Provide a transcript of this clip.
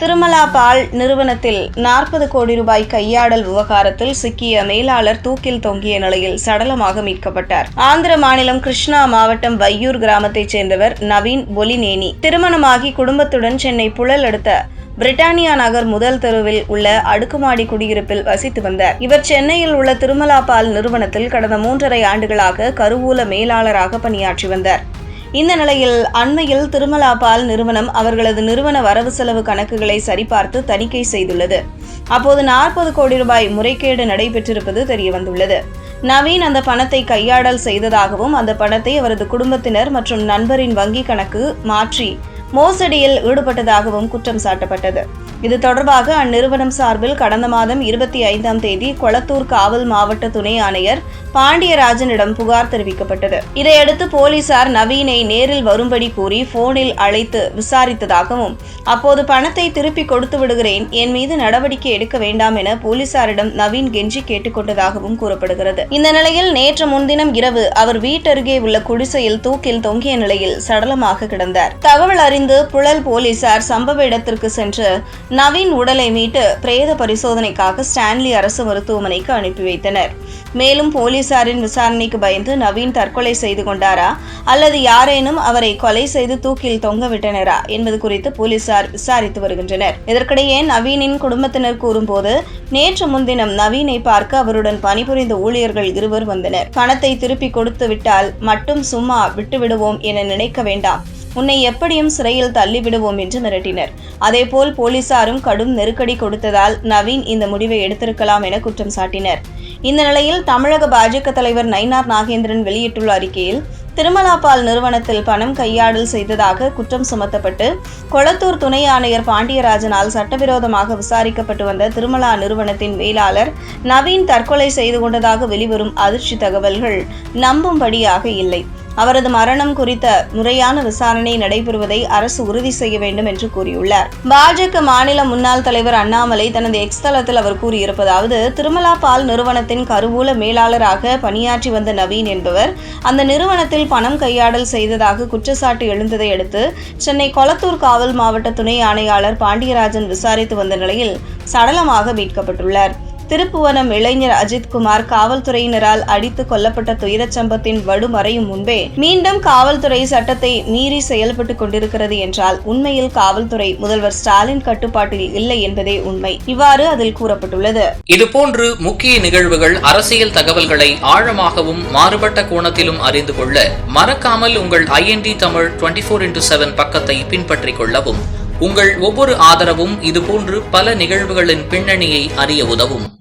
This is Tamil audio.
திருமலா பால் நிறுவனத்தில் நாற்பது கோடி ரூபாய் கையாடல் விவகாரத்தில் சிக்கிய மேலாளர் தூக்கில் தொங்கிய நிலையில் சடலமாக மீட்கப்பட்டார். ஆந்திர மாநிலம் கிருஷ்ணா மாவட்டம் வையூர் கிராமத்தைச் சேர்ந்தவர் நவீன் பொலினேனி திருமணமாகி குடும்பத்துடன் சென்னை புழல் அடுத்த பிரிட்டானியா நகர் முதல் தெருவில் உள்ள அடுக்குமாடி குடியிருப்பில் வசித்து வந்தார். இவர் சென்னையில் உள்ள திருமலா பால் நிறுவனத்தில் கடந்த மூன்றரை ஆண்டுகளாக கருவூல மேலாளராக பணியாற்றி வந்தார். இந்த நிலையில் அண்மையில் திருமலா பால் நிறுவனம் அவர்களது நிறுவன வரவு செலவு கணக்குகளை சரிபார்த்து தணிக்கை செய்துள்ளது. அப்போது நாற்பது கோடி ரூபாய் முறைகேடு நடைபெற்றிருப்பது தெரியவந்துள்ளது. நவீன் அந்த பணத்தை கையாடல் செய்ததாகவும் அந்த பணத்தை அவரது குடும்பத்தினர் மற்றும் நண்பரின் வங்கி கணக்கு மாற்றி மோசடியில் ஈடுபட்டதாகவும் குற்றம் சாட்டப்பட்டது. இது தொடர்பாக அந்நிறுவனம் சார்பில் கடந்த மாதம் இருபத்தி ஐந்தாம் தேதி கொளத்தூர் காவல் மாவட்ட துணை ஆணையர் பாண்டியராஜனிடம் புகார் தெரிவிக்கப்பட்டது. இதையடுத்து போலீசார் நவீனை நேரில் வரும்படி கூறி போனில் அழைத்து விசாரித்ததாகவும் அப்போது பணத்தை திருப்பி கொடுத்து விடுகிறேன் என் மீது நடவடிக்கை எடுக்க வேண்டாம் என போலீசாரிடம் நவீன் கெஞ்சி கேட்டுக்கொண்டதாகவும் கூறப்படுகிறது. இந்த நிலையில் நேற்று முன்தினம் இரவு அவர் வீட்டருகே உள்ள குடிசையில் தூக்கில் தொங்கிய நிலையில் சடலமாக கிடந்தார். தகவல் அறிந்து புழல் போலீசார் சம்பவ இடத்திற்கு சென்று நவீன் உடலை மீட்டு பிரேத பரிசோதனைக்காக ஸ்டான்லி அரசு மருத்துவமனைக்கு அனுப்பி வைத்தனர். மேலும் போலீசாரின் விசாரணைக்கு பயந்து நவீன் தற்கொலை செய்து கொண்டாரா? அல்லது யாரேனும் அவரை கொலை செய்து தூக்கில் தொங்க விட்டனரா? என்பது குறித்து போலீசார் விசாரித்து வருகின்றனர். இதற்கிடையே நவீனின் குடும்பத்தினர் கூறும்போது நேற்று முன்தினம் நவீனை பார்க்க அவருடன் பணிபுரிந்த ஊழியர்கள் இருவர் வந்தனர். பணத்தை திருப்பி கொடுத்து விட்டால் மட்டும் சும்மா விட்டுவிடுவோம் என நினைக்க வேண்டாம். உன்னை எப்படியும் சிறையில் தள்ளிவிடுவோம் என்று மிரட்டினர். அதேபோல் போலீசாரும் கடும் நெருக்கடி கொடுத்ததால் நவீன் இந்த முடிவை எடுத்திருக்கலாம் என குற்றம் சாட்டினர். இந்த நிலையில் தமிழக பாஜக தலைவர் நயினார் நாகேந்திரன் வெளியிட்டுள்ள அறிக்கையில் திருமலா பால் நிறுவனத்தில் பணம் கையாடல் செய்ததாக குற்றம் சுமத்தப்பட்டு கொளத்தூர் துணை ஆணையர் பாண்டியராஜனால் சட்டவிரோதமாக விசாரிக்கப்பட்டு வந்த திருமலா நிறுவனத்தின் மேலாளர் நவீன் தற்கொலை செய்து கொண்டதாக வெளிவரும் அதிர்ச்சி தகவல்கள் நம்பும்படியாக இல்லை. அவரது மரணம் குறித்த முறையான விசாரணை நடைபெறுவதை அரசு உறுதி செய்ய வேண்டும் என்று கூறியுள்ளார். பாஜக மாநில முன்னாள் தலைவர் அண்ணாமலை தனது எக்ஸ் தளத்தில் அவர் கூறியிருப்பதாவது திருமலா பால் நிறுவனத்தின் கருவூல மேலாளராக பணியாற்றி வந்த நவீன் என்பவர் அந்த நிறுவனத்தில் பணம் கையாடல் செய்ததாக குற்றச்சாட்டு எழுந்ததை அடுத்து சென்னை கொளத்தூர் காவல் மாவட்ட துணை ஆணையாளர் பாண்டியராஜன் விசாரித்து வந்த நிலையில் சடலமாக மீட்கப்பட்டுள்ளார். திருப்புவனம் இளைஞர் அஜித்குமார் காவல்துறையினரால் அடித்து கொல்லப்பட்ட துயரச் சம்பத்தின் வடுமறையும் முன்பே மீண்டும் காவல்துறை சட்டத்தை மீறி செயல்பட்டுக் கொண்டிருக்கிறது என்றால் உண்மையில் காவல்துறை முதல்வர் ஸ்டாலின் கட்டுப்பாட்டில் இல்லை என்பதே உண்மை. இவ்வாறு அதில் கூறப்பட்டுள்ளது. இதுபோன்று முக்கிய நிகழ்வுகள் அரசியல் தகவல்களை ஆழமாகவும் மாறுபட்ட கோணத்திலும் அறிந்து கொள்ள மறக்காமல் உங்கள் IND Tamil twenty four into seven பக்கத்தை பின்பற்றிக் கொள்ளவும். உங்கள் ஒவ்வொரு ஆதரவும் இதுபோன்று பல நிகழ்வுகளின் பின்னணியை அறிய உதவும்.